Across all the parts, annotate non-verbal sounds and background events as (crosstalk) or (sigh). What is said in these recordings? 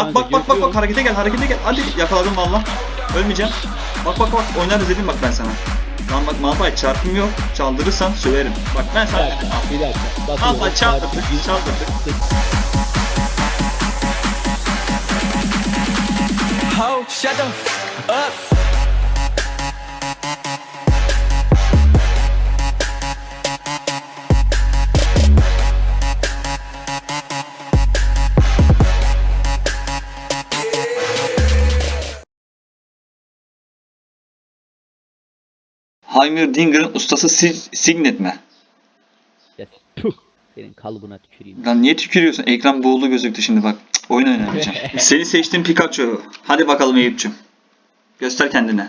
Bak bak bak bak bak harekete gel harekete gel. Hadi yakaladım valla. Ölmeyeceğim. Bak bak bak oynarız dedim bak ben sana. Lan bak Malphite çarpım yok. Çaldırırsan söverim. Bak ben sana dedim. al. Bir dakika. Malphite çaldırdık. Çaldırdık. Ho, shut the up. Heimerdinger'ın ustası Sig- Signet mi? Ya, Puh. Senin kalıbına tüküreyim. Lan niye tükürüyorsun? Ekran boğulu gözüktü şimdi bak. Cık, oyun oynamayacağım. (laughs) Seni seçtim Pikachu. Hadi bakalım Eyüp'cüm. Göster kendine.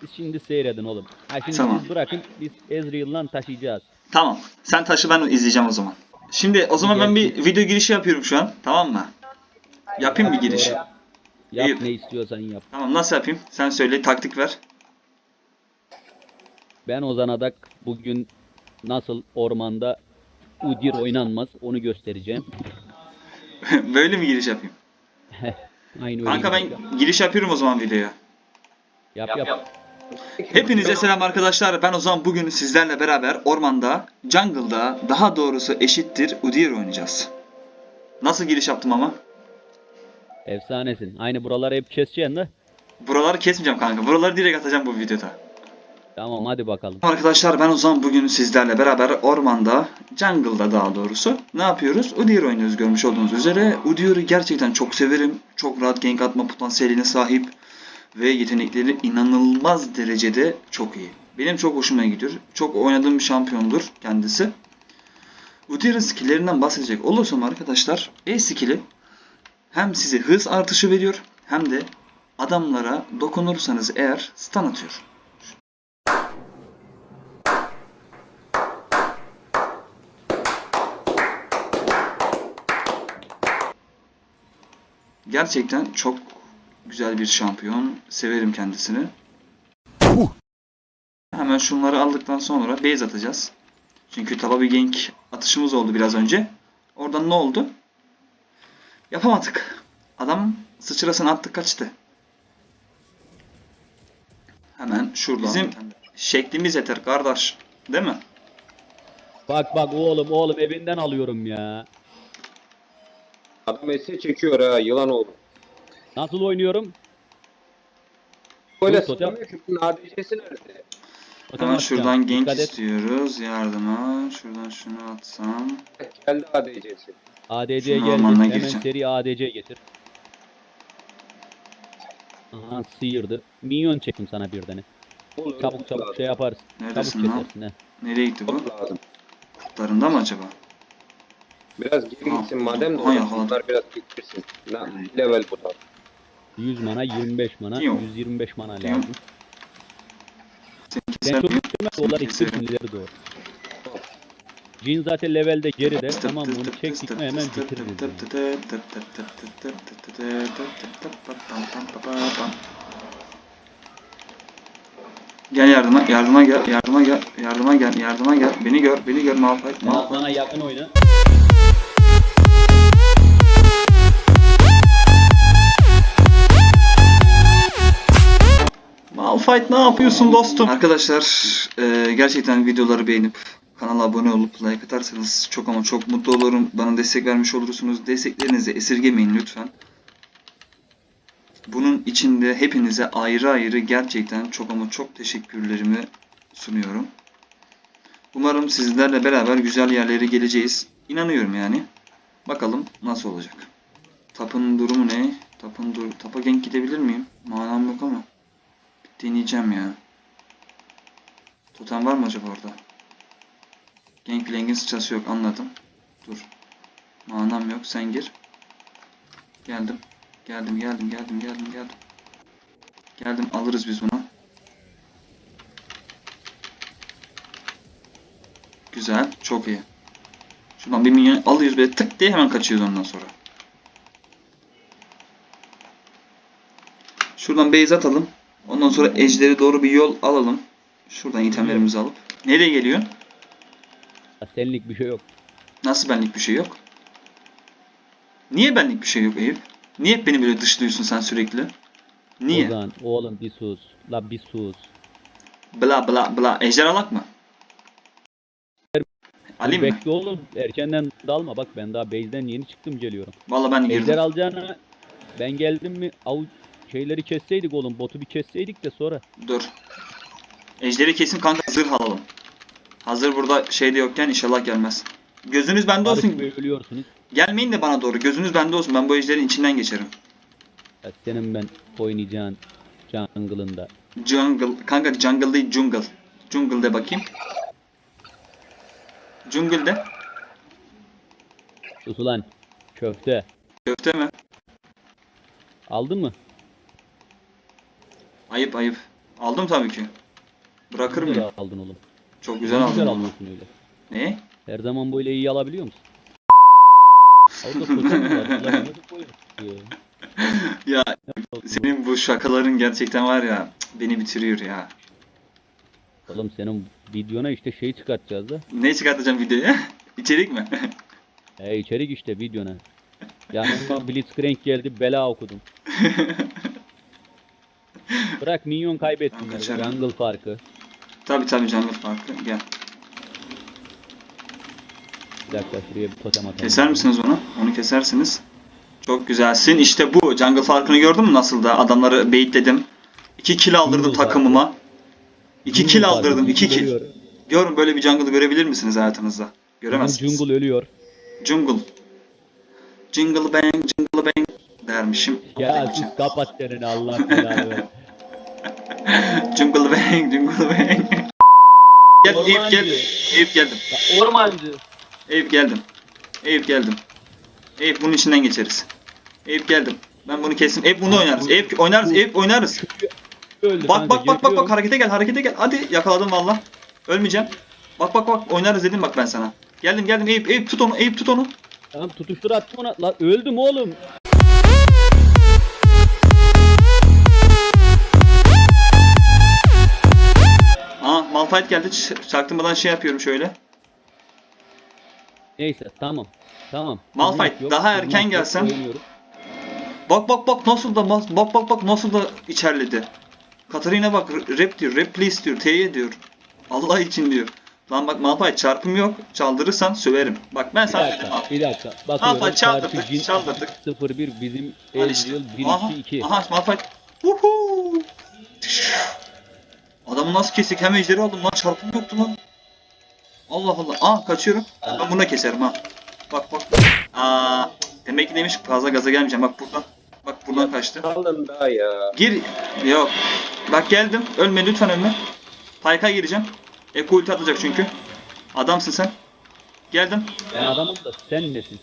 Siz şimdi seyredin oğlum. Ha şimdi Tamam. siz bırakın biz Ezreal'dan taşıyacağız. Tamam. Sen taşı ben izleyeceğim o zaman. Şimdi o zaman ben bir video girişi yapıyorum şu an. Tamam mı? Yapayım bir giriş. Yap İyi. ne istiyorsan yap. Tamam nasıl yapayım? Sen söyle taktik ver. Ben Ozan Adak bugün nasıl ormanda Udir oynanmaz onu göstereceğim. (laughs) Böyle mi giriş yapayım? (laughs) Aynı öyle. Kanka yapacağım. ben giriş yapıyorum o zaman videoya. Yap yap. Hepinize selam arkadaşlar. Ben o zaman bugün sizlerle beraber ormanda, jungle'da daha doğrusu eşittir Udyr oynayacağız. Nasıl giriş yaptım ama? Efsanesin. Aynı buraları hep keseceksin de. Buraları kesmeyeceğim kanka. Buraları direkt atacağım bu videoda. Tamam hadi bakalım. Arkadaşlar ben o zaman bugün sizlerle beraber ormanda, jungle'da daha doğrusu ne yapıyoruz? Udyr oynuyoruz görmüş olduğunuz üzere. Udyr'ı gerçekten çok severim. Çok rahat gank atma potansiyeline sahip. Ve yetenekleri inanılmaz derecede çok iyi. Benim çok hoşuma gidiyor. Çok oynadığım bir şampiyondur kendisi. Udyr'ın skill'lerinden bahsedecek olursam arkadaşlar E skill'i hem size hız artışı veriyor hem de adamlara dokunursanız eğer stun atıyor. Gerçekten çok güzel bir şampiyon. Severim kendisini. Hemen şunları aldıktan sonra base atacağız. Çünkü taba bir gank atışımız oldu biraz önce. Oradan ne oldu? Yapamadık. Adam sıçrasını attı kaçtı. Hemen şuradan. Bizim şeklimiz yeter kardeş. Değil mi? Bak bak oğlum oğlum evinden alıyorum ya. Adam ese çekiyor ha yılan oldu. Nasıl oynuyorum? Böyle Dur, totem. sıkılmıyor ki bunun ADC'si nerede? Hemen atacağım. şuradan gank Dikkat et. istiyoruz. Yardıma. Şuradan şunu atsam. Geldi ADC'si. ADC Şunun geldi. ormanına Hemen gireceğim. seri ADC getir. Aha sıyırdı. Minyon çektim sana bir tane. Olur, Çabuk çabuk lazım. şey yaparız. Neredesin çabuk lan? kesersin he. Nereye gitti bu? Lazım. Kurtlarında mı acaba? Biraz geri Ha, gitsin madem de ha, o yakaladım. bunlar biraz gittirsin. Lan level bu da. 100 mana 25 mana Yok. 125 mana lazım. Ben çok dolar keserim. ikisi ileri doğru. Jin zaten levelde geride. Tamam bunu çektik mi hemen bitiririz. yani. Gel yardıma, yardıma gel, yardıma gel, yardıma gel, yardıma gel. Beni gör, beni gör Malphite. Malphite. Bana yakın oyna. Malphite ne yapıyorsun dostum? Arkadaşlar e, gerçekten videoları beğenip kanala abone olup like atarsanız çok ama çok mutlu olurum. Bana destek vermiş olursunuz. Desteklerinizi esirgemeyin lütfen. Bunun için de hepinize ayrı ayrı gerçekten çok ama çok teşekkürlerimi sunuyorum. Umarım sizlerle beraber güzel yerlere geleceğiz. İnanıyorum yani. Bakalım nasıl olacak. Tapın durumu ne? Tapın dur Tapa gank gidebilir miyim? Manam yok ama. Deneyeceğim ya. Totem var mı acaba orada? Gangplank'in sıçrası yok anladım. Dur. Manam yok sen gir. Geldim. Geldim geldim geldim geldim geldim. Geldim alırız biz bunu. Güzel çok iyi. Şuradan bir minyon alıyoruz böyle tık diye hemen kaçıyoruz ondan sonra. Şuradan base atalım. Ondan sonra ejderi doğru bir yol alalım. Şuradan itemlerimizi alıp. Nereye geliyor? Senlik bir şey yok. Nasıl benlik bir şey yok? Niye benlik bir şey yok Eyüp? Niye hep beni böyle dışlıyorsun sen sürekli? Niye? Ozan oğlum bir sus. La bir sus. Bla bla bla. Ejder alak mı? Alayım mı? Bekle oğlum erkenden dalma bak ben daha base'den yeni çıktım geliyorum. Valla ben Ejder girdim. alacağına ben geldim mi av şeyleri kesseydik oğlum botu bir kesseydik de sonra. Dur. Ejderi kesin kanka zırh alalım. Hazır burada şeyde yokken inşallah gelmez. Gözünüz bende olsun. Ölüyorsunuz. Gelmeyin de bana doğru. Gözünüz bende olsun. Ben bu ejderin içinden geçerim. Ya senin ben oynayacağın jungle'ında. Jungle. Kanka jungle değil jungle. Jungle de bakayım. Jungle de. Sus ulan köfte. Köfte mi? Aldın mı? Ayıp ayıp. Aldım tabii ki. Bırakırım Güzel ya. aldın oğlum. Çok güzel Güzel aldım. alıyorsun öyle. Ne? Her zaman böyle iyi alabiliyor musun? (laughs) Orada ya? Ya senin bu şakaların gerçekten var ya beni bitiriyor ya. Oğlum senin videona işte şey çıkartacağız da. Ne çıkartacağım videoya? (laughs) İçerik mi? E içerik işte videona. Yanıma (laughs) Blitzcrank geldi bela okudum. Bırak minyon kaybettim. Kaçarım. Jungle farkı. tabii tabii jungle farkı. Gel. Bir dakika şuraya bir totem atalım. Keser misiniz onu? Onu kesersiniz. Çok güzelsin. İşte bu. Jungle farkını gördün mü nasıl da? Adamları baitledim. 2 kill aldırdım Jungle takımıma. 2 kill Jungle aldırdım. farkı. 2 kill. Ölüyor. Diyorum böyle bir jungle görebilir misiniz hayatınızda? Göremezsiniz. Jungle ölüyor. Jungle. Jingle bang, jingle bang dermişim. Ya siz kapat çeneni Allah belanı ver. Jungle bang, jingle bang. gel, Eyüp gel. Eyüp geldim. Ormancı. Eyüp geldim. Eyüp geldim. Eyüp bunun içinden geçeriz. Eyüp geldim. Ben bunu kesin. Eyüp bunu oynarız. Eyüp oynarız. Eyüp oynarız. Öldü Bak bak bak bak bak harekete gel harekete gel. Hadi yakaladım valla. Ölmeyeceğim. Bak bak bak oynarız dedim bak ben sana. Geldim geldim Eyüp Eyüp tut onu Eyüp tut onu. Tamam tutuştur attım ona. Lan öldüm oğlum. Malphite geldi. Çaktırmadan şey yapıyorum şöyle. Neyse tamam. Tamam. Malphite, yok, daha erken yok, gelsen. Bak bak bak nasıl da bak bak bak, bak nasıl da içerledi. Katarina bak rap diyor, rap please diyor, T'ye diyor. Allah için diyor. Lan bak Malphite çarpım yok. Çaldırırsan söverim. Bak ben sana dakika, bir dakika. Bakıyorum. Malphite çaldırdık, cin çaldırdık. 0-1 bizim Al işte. Ezreal Aha, 1-2-2. aha Malphite. Uhu. Adamı nasıl kestik? Hem ejderi aldım lan çarpım yoktu lan. Allah Allah. Aa kaçıyorum. Ben buna keserim ha. Bak bak. Aa demek ki demiş fazla gaza gelmeyeceğim. Bak buradan. Bak buradan kaçtı. Alın daha ya. Gir. Yok. Bak geldim. Ölme lütfen ölme. Payka gireceğim. Eko ulti atacak çünkü. Adamsın sen. Geldim. Ben adamım da sen nesin?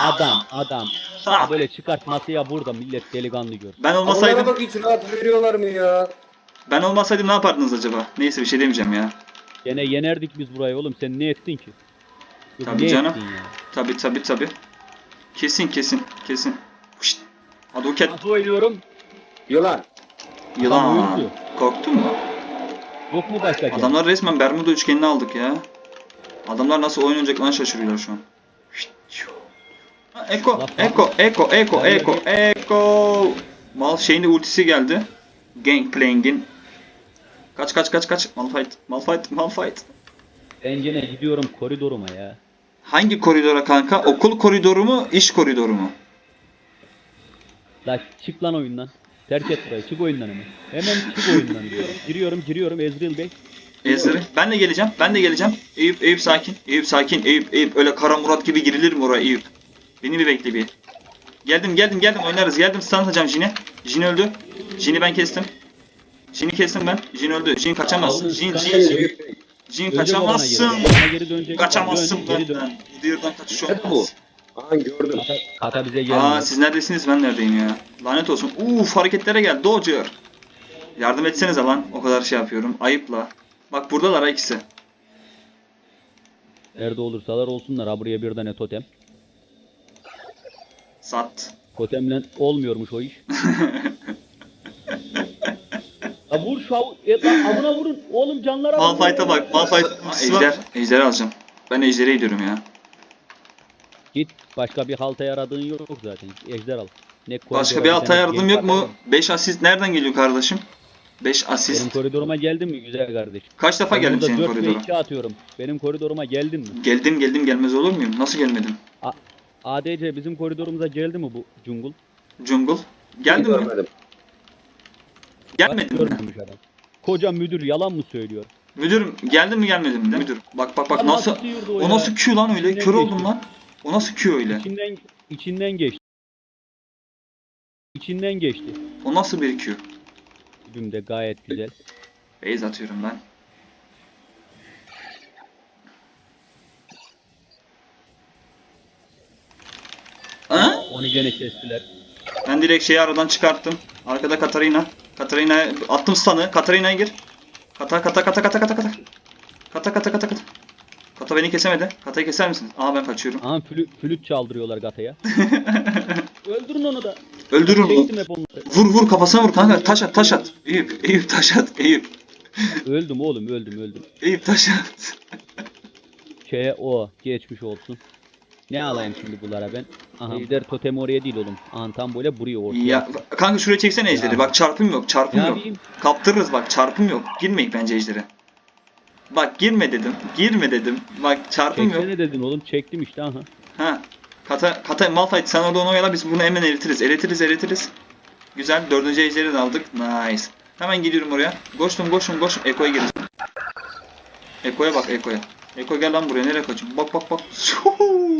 Adam, adam. Ha. Böyle çıkartması ya burada millet delikanlı gör. Ben Onlara olmasaydım, bak hiç rahat veriyorlar mı ya? Ben olmasaydım ne yapardınız acaba? Neyse bir şey demeyeceğim ya. Gene yenerdik biz burayı oğlum sen ne ettin ki? Yok, Tabii ne canım. ettin ya? Tabi tabi tabi. Kesin kesin kesin. Şşt. Aduket Nasıl oynuyorum? Yılan. yılan. Korktun mu? Yok mu başka? Adamlar resmen Bermuda üçgenini aldık ya. Adamlar nasıl oyun oynayacaklarını şaşırıyorlar şu an. Ha, Eko, Laf- Eko, Eko, Eko, Eko, Eko. Mal şeyin de ultisi geldi. Gangplank'in. Kaç kaç kaç kaç. Malphite, Malphite, Malphite. Ben gene gidiyorum koridoruma ya. Hangi koridora kanka? Okul koridoru mu, iş koridoru mu? La çık lan oyundan. Terk et burayı. Çık oyundan hemen. Hemen çık oyundan diyorum. Giriyorum giriyorum Ezreal Bey. Ezri. Ben de geleceğim. Ben de geleceğim. Eyüp, Eyüp sakin. Eyüp sakin. Eyüp, Eyüp. Öyle Kara Murat gibi girilir mi oraya Eyüp? Beni bir bekle bir. Geldim, geldim, geldim. Oynarız. Geldim. Stun atacağım Jin'e. Jin öldü. Jin'i ben kestim. Jin'i kestim ben. Jin öldü. Jin kaçamaz. Aldın, Jin, Jin, Jin. Jin kaçamazsın. Kaçamazsın Dön, geri dön. benden. Bu diyardan kaçış olmaz. Aha gördüm. Kata, bize gelmiyor. Aa siz neredesiniz ben neredeyim ya. Lanet olsun. Uf hareketlere gel. Dodger. Yardım etsenize lan. O kadar şey yapıyorum. Ayıpla. Bak buradalar ha ikisi. Nerede olursalar olsunlar. Ha buraya bir tane totem. Sat. Totemle olmuyormuş o iş. (laughs) ya vur şu av... E, lan vurun. Oğlum canlara vurun. Malphite'a bak. Malphite. Ejder. Ejder'i alacağım. Ben Ejder'e gidiyorum ya. Git başka bir halta yaradığın yok zaten. Ejder al. Ne Başka bir hata yardım yok mu? atalım. 5 asist nereden geliyor kardeşim? 5 Benim asist. koridoruma geldin mi güzel kardeşim? Kaç defa geldim burada senin 4 ve koridora? 2 atıyorum. Benim koridoruma geldin mi? Geldim geldim gelmez olur muyum? Nasıl gelmedim? ADC bizim koridorumuza geldi mi bu Jungle? Jungle. Geldin mi? Görmedim. Gelmedin Bak, mi? görmemiş adam. Koca müdür yalan mı söylüyor? Müdürüm geldin mi gelmedin mi? Müdür. Bak bak bak Lan nasıl o ya? nasıl Q lan öyle? İçinden Kör oldum geçti. lan. O nasıl Q öyle? İçinden içinden geçti. İçinden geçti. O nasıl bir Q? Düm de gayet güzel. Base atıyorum ben. Ha? Onu gene kestiler. Ben direkt şeyi aradan çıkarttım. Arkada Katarina. Katarina attım stun'ı. Katarina'ya gir. Kata kata kata kata kata kata. Kata kata kata kata. Kata beni kesemedi. Katayı keser misiniz? Aa ben kaçıyorum. Aha flüt, flüt çaldırıyorlar Gata'ya. (laughs) Öldürün onu da. Öldürün onu. Vur vur kafasına vur kanka. Taş at taş at. Eyüp Eyüp taş at. Eyüp. Öldüm oğlum öldüm öldüm. Eyüp taş at. Şeye o geçmiş olsun. Ne alayım şimdi bunlara ben? Aha Ejder totemi oraya değil oğlum. Aha tam böyle buraya ortaya. Ya kanka şuraya çeksene ejderi. Ya. Bak çarpım yok. Çarpım Ne yok. yapayım? Kaptırırız bak çarpım yok. Girmeyin bence ejdere. Bak girme dedim. Girme dedim. Bak çarpım yok. Çeksene dedin oğlum çektim işte aha. Ha. Kata, kata Malphite sen orada onu oyala biz bunu hemen eritiriz. Eritiriz eritiriz. Güzel. Dördüncü ejderi de aldık. Nice. Hemen gidiyorum oraya. Koştum koştum koştum. Eko'ya gireceğim. Eko'ya bak Eko'ya. Eko gel lan buraya. Nereye kaçıyorsun? Bak bak bak. (laughs)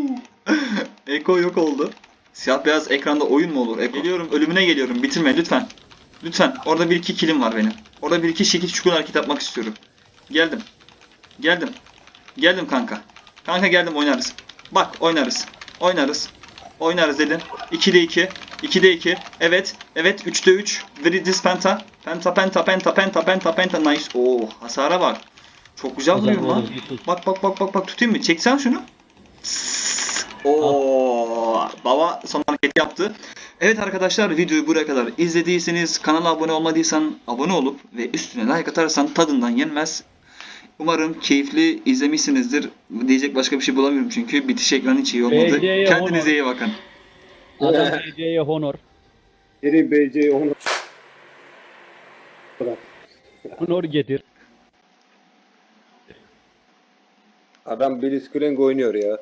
(laughs) Eko yok oldu. Siyah beyaz ekranda oyun mu olur? Eko. Geliyorum ölümüne geliyorum. Bitirme lütfen. Lütfen. Orada bir iki kilim var benim. Orada bir iki şekil çukur hareket yapmak istiyorum. Geldim. Geldim. Geldim kanka. Kanka geldim oynarız. Bak oynarız. Oynarız. Oynarız dedim. 2'de 2. 2'de 2. Evet. Evet. 3'de 3. Vridis penta. Penta penta penta penta penta penta. Nice. Oo hasara bak. Çok güzel vuruyorum lan. Bak bak bak bak bak tutayım mı? Çeksen şunu. Oo, baba son hareket yaptı. Evet arkadaşlar videoyu buraya kadar izlediyseniz kanala abone olmadıysan abone olup ve üstüne like atarsan tadından yenmez. Umarım keyifli izlemişsinizdir. Diyecek başka bir şey bulamıyorum çünkü bitiş ekranı hiç iyi olmadı. BC'ye Kendinize honor. iyi bakın. Adam EC'ye honor. Geri BC onu. Honor getir. Adam Blitzcrank oynuyor ya.